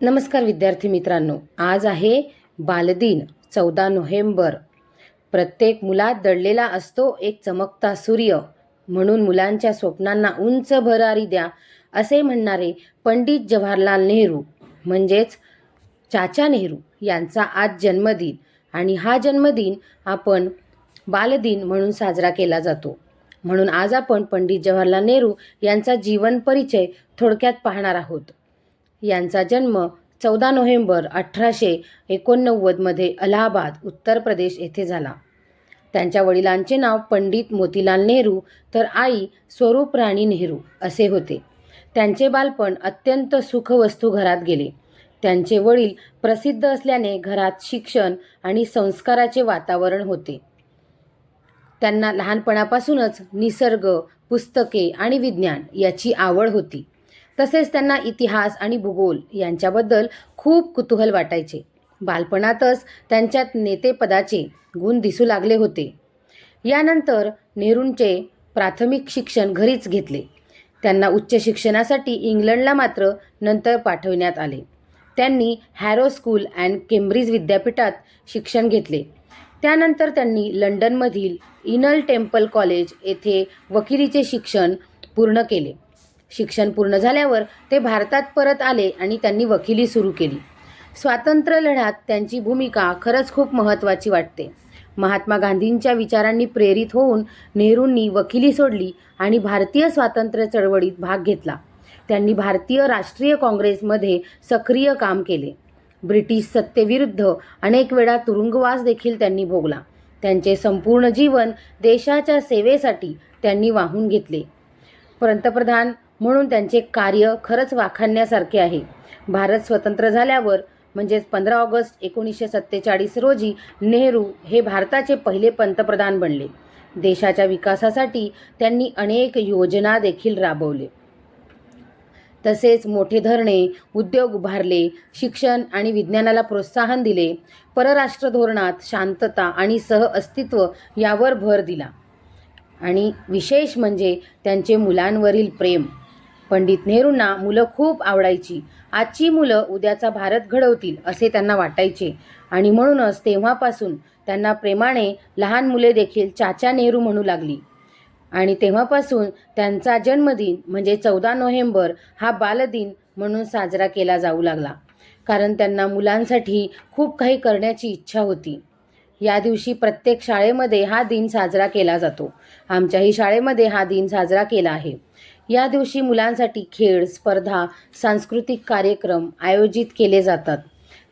नमस्कार विद्यार्थी मित्रांनो आज आहे बालदिन चौदा नोव्हेंबर. प्रत्येक मुलात दडलेला असतो एक चमकता सूर्य. म्हणून मुलांच्या स्वप्नांना उंच भरारी द्या असे म्हणणारे पंडित जवाहरलाल नेहरू म्हणजेच चाचा नेहरू यांचा आज जन्मदिन. आणि हा जन्मदिन आपण बालदिन म्हणून साजरा केला जातो. म्हणून आज आपण पंडित जवाहरलाल नेहरू यांचा जीवन परिचय थोडक्यात पाहणार आहोत. यांचा जन्म चौदा नोव्हेंबर अठराशे एकोणनव्वदमध्ये अलाहाबाद उत्तर प्रदेश येथे झाला. त्यांच्या वडिलांचे नाव पंडित मोतीलाल नेहरू तर आई स्वरूप राणी नेहरू असे होते. त्यांचे बालपण अत्यंत सुखवस्तू घरात गेले. त्यांचे वडील प्रसिद्ध असल्याने घरात शिक्षण आणि संस्काराचे वातावरण होते. त्यांना लहानपणापासूनच निसर्ग पुस्तके आणि विज्ञान याची आवड होती. तसेच त्यांना इतिहास आणि भूगोल यांच्याबद्दल खूप कुतूहल वाटायचे. बालपणातच त्यांच्यात नेतेपदाचे गुण दिसू लागले होते. यानंतर नेहरूंचे प्राथमिक शिक्षण घरीच घेतले. त्यांना उच्च शिक्षणासाठी इंग्लंडला मात्र नंतर पाठविण्यात आले. त्यांनी हॅरो स्कूल अँड केम्ब्रिज विद्यापीठात शिक्षण घेतले. त्यानंतर त्यांनी लंडनमधील इनल टेम्पल कॉलेज येथे वकिलीचे शिक्षण पूर्ण केले. शिक्षण पूर्ण झाल्यावर ते भारतात परत आले आणि त्यांनी वकिली सुरू केली. स्वातंत्र्य लढ्यात त्यांची भूमिका खरंच खूप महत्त्वाची वाटते. महात्मा गांधींच्या विचारांनी प्रेरित होऊन नेहरूंनी वकिली सोडली आणि भारतीय स्वातंत्र्य चळवळीत भाग घेतला. त्यांनी भारतीय राष्ट्रीय काँग्रेसमध्ये सक्रिय काम केले. ब्रिटिश सत्तेविरुद्ध अनेक वेळा तुरुंगवास देखील त्यांनी भोगला. त्यांचे संपूर्ण जीवन देशाच्या सेवेसाठी त्यांनी वाहून घेतले. पंतप्रधान म्हणून त्यांचे कार्य खरंच वाखाणण्यासारखे आहे. भारत स्वतंत्र झाल्यावर म्हणजेच पंधरा ऑगस्ट एकोणीसशे सत्तेचाळीस रोजी नेहरू हे भारताचे पहिले पंतप्रधान बनले. देशाच्या विकासासाठी त्यांनी अनेक योजना देखील राबवले. तसेच मोठे धरणे उद्योग उभारले शिक्षण आणि विज्ञानाला प्रोत्साहन दिले परराष्ट्र धोरणात शांतता आणि सहअस्तित्व यावर भर दिला. आणि विशेष म्हणजे त्यांचे मुलांवरील प्रेम पंडित नेहरूंना मुलं खूप आवडायची. आजची मुलं उद्याचा भारत घडवतील असे त्यांना वाटायचे. आणि म्हणूनच तेव्हापासून त्यांना प्रेमाने लहान मुले देखील चाचा नेहरू म्हणू लागली. आणि तेव्हापासून त्यांचा जन्मदिन म्हणजे चौदा नोव्हेंबर हा बालदिन म्हणून साजरा केला जाऊ लागला. कारण त्यांना मुलांसाठी खूप काही करण्याची इच्छा होती. या दिवशी प्रत्येक शाळेमध्ये हा दिन साजरा केला जातो. आमच्याही शाळेमध्ये हा दिन साजरा केला आहे. या दिवशी मुलांसाठी खेळ स्पर्धा सांस्कृतिक कार्यक्रम आयोजित केले जातात.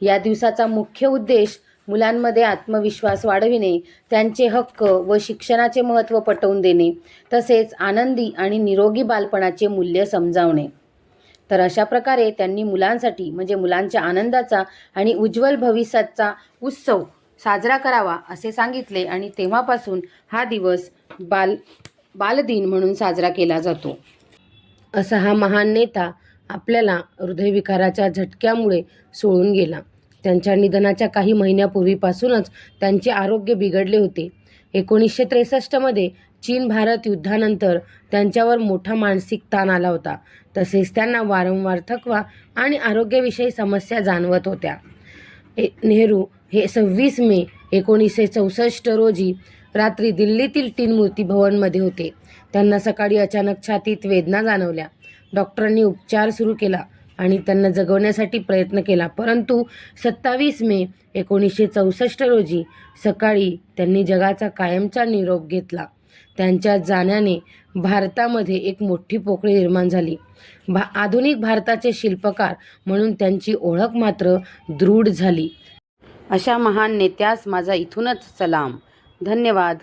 या दिवसाचा मुख्य उद्देश मुलांमध्ये आत्मविश्वास वाढविणे त्यांचे हक्क व शिक्षणाचे महत्त्व पटवून देणे तसेच आनंदी आणि निरोगी बालपणाचे मूल्य समजावणे. तर अशा प्रकारे त्यांनी मुलांसाठी म्हणजे मुलांच्या आनंदाचा आणि उज्ज्वल भविष्याचा उत्सव साजरा करावा असे सांगितले आणि तेव्हापासून हा दिवस बाल बालदिन म्हणून साजरा केला जातो. असा हा महान नेता आपल्याला हृदयविकाराच्या झटक्यामुळे सोडून गेला. त्यांच्या निधनाच्या काही महिन्यापूर्वीपासूनच त्यांचे आरोग्य बिघडले होते. एकोणीसशे त्रेसष्टमध्ये चीन भारत युद्धानंतर त्यांच्यावर मोठा मानसिक ताण आला होता. तसेच त्यांना वारंवार थकवा आणि आरोग्याविषयी समस्या जाणवत होत्या. ए नेहरू हे सव्वीस मे एकोणीसशे चौसष्ट रोजी रात्री दिल्लीतील तीन मूर्ती भवनमध्ये होते. त्यांना सकाळी अचानक छातीत वेदना जाणवल्या. डॉक्टरांनी उपचार सुरू केला आणि त्यांना जगवण्यासाठी प्रयत्न केला परंतु सत्तावीस मे एकोणीसशे चौसष्ट रोजी सकाळी त्यांनी जगाचा कायमचा निरोप घेतला. त्यांच्या जाण्याने भारतामध्ये एक मोठी पोकळी निर्माण झाली. भा आधुनिक भारताचे शिल्पकार म्हणून त्यांची ओळख मात्र दृढ झाली. अशा महान नेत्यास माझा इथूनच सलाम. धन्यवाद.